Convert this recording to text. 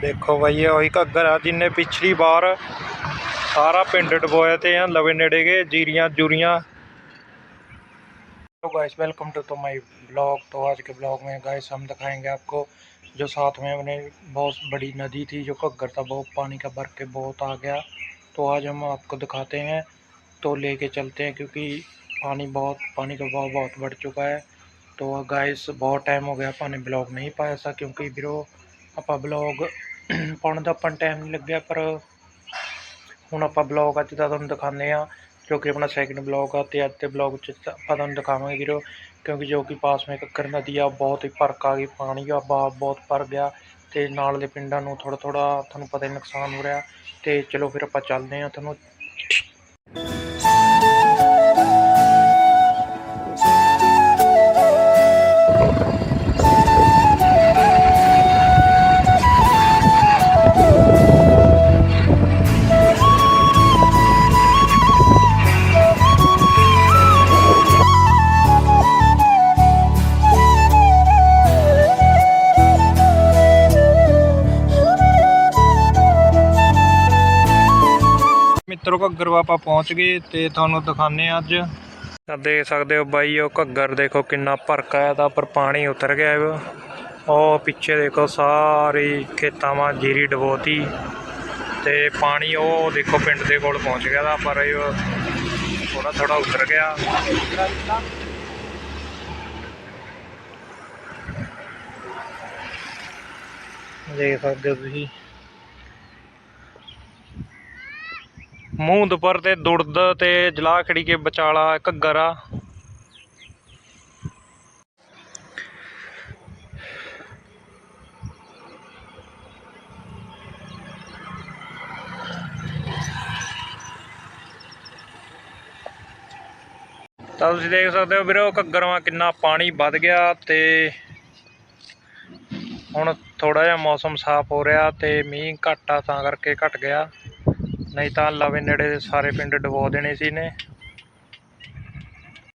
ਦੇਖੋ ਬਾਈ ਇਹ ਉਹੀ ਘੱਗਰ ਆ ਜਿੰਨੇ ਪਿਛਲੀ ਵਾਰ सारा पिंड डुबोए थे यहाँ लवे नेड़े के जीरियाँ जूरियाँ तो गाइस वेलकम टू तो माय ब्लॉग तो आज के ब्लॉग में गाइस हम दिखाएंगे आपको जो साथ में अपने बहुत बड़ी नदी थी जो घग्गर था बहुत पानी का भर के बहुत आ गया तो आज हम आपको दिखाते हैं तो लेके चलते हैं क्योंकि पानी बहुत पानी का बहाव बहुत बढ़ चुका है तो गाइस बहुत टाइम हो गया पानी ब्लॉग नहीं पाया सा क्योंकि ਵੀਰੋ ਆਪਾਂ ਬਲੌਗ ਪਾਉਣ ਦਾ ਆਪਾਂ ਟਾਈਮ ਨਹੀਂ ਲੱਗਿਆ, ਪਰ ਹੁਣ ਆਪਾਂ ਬਲੌਗ ਅੱਜ ਦਾ ਤੁਹਾਨੂੰ ਦਿਖਾਉਂਦੇ ਆ ਜੋ ਕਿ ਆਪਣਾ ਸੈਕਿੰਡ ਬਲੌਗ ਆ ਤੇ ਅੱਜ ਦੇ ਬਲੌਗ 'ਚ ਤਾਂ ਆਪਾਂ ਤੁਹਾਨੂੰ ਦਿਖਾਵਾਂਗੇ ਵੀਰੋ, ਕਿਉਂਕਿ ਜੋ ਕਿ ਪਾਸ ਵਿੱਚ ਕੱਕਰ ਨਦੀ ਆ, ਬਹੁਤ ਹੀ ਭਰਕ ਆ ਗਈ, ਪਾਣੀ ਆ ਬਾ ਬਹੁਤ ਭਰ ਗਿਆ ਤੇ ਨਾਲ ਦੇ ਪਿੰਡਾਂ ਨੂੰ ਥੋੜਾ ਥੋੜਾ ਤੁਹਾਨੂੰ ਪਤਾ ਹੀ ਨੁਕਸਾਨ ਹੋ ਰਿਹਾ, ਤੇ ਚਲੋ ਫਿਰ ਆਪਾਂ ਚੱਲਦੇ ਆ ਤੁਹਾਨੂੰ ਮਿੱਤਰੋ, ਘੱਗਰ ਆਪਾਂ ਪਹੁੰਚ ਗਏ ਤੇ ਤੁਹਾਨੂੰ ਦਿਖਾਣੇ ਅੱਜ। ਤਾਂ ਦੇਖ ਸਕਦੇ ਹੋ ਬਾਈ, ਉਹ ਘੱਗਰ ਦੇਖੋ ਕਿੰਨਾ ਭਰਕ ਆਇਆ ਤਾਂ ਪਰ ਪਾਣੀ ਉਤਰ ਗਿਆ ਹੈ ਉਹ ਪਿੱਛੇ ਦੇਖੋ ਸਾਰੀ ਖੇਤਾਂ ਵਾਂ ਜੀਰੀ ਡਬੋਤੀ ਤੇ ਪਾਣੀ ਉਹ ਦੇਖੋ ਪਿੰਡ ਦੇ ਕੋਲ ਪਹੁੰਚ ਗਿਆ ਦਾ ਪਰ ਇਹ ਥੋੜਾ ਥੋੜਾ ਉਤਰ ਗਿਆ। ਦੇਖ ਸਕਦੇ ਹੋ ਤੁਸੀਂ। ਮੂੰਹ ਦੁਪਰ ਤੇ ਦੁੜਦ ਤੇ ਜਲਾ ਖੜੀ ਕੇ ਬਚਾਲਾ ਘੱਗਰ ਆ ਤਾਂ ਤੁਸੀਂ ਦੇਖ ਸਕਦੇ ਹੋ ਵੀਰੋ ਘੱਗਰਵਾ ਕਿੰਨਾ ਪਾਣੀ ਵੱਧ ਗਿਆ ਤੇ ਹੁਣ ਥੋੜਾ ਜਿਹਾ ਮੌਸਮ ਸਾਫ਼ ਹੋ ਰਿਹਾ ਤੇ ਮੀਂਹ ਘੱਟ ਆ ਤਾਂ ਕਰਕੇ ਘਟ ਗਿਆ। ਨਹੀਂ ਤਾਂ ਲਵੇ ਨੇੜੇ ਦੇ ਸਾਰੇ ਪਿੰਡ ਡੁਬੋ ਦੇਣੇ ਸੀ ਨੇ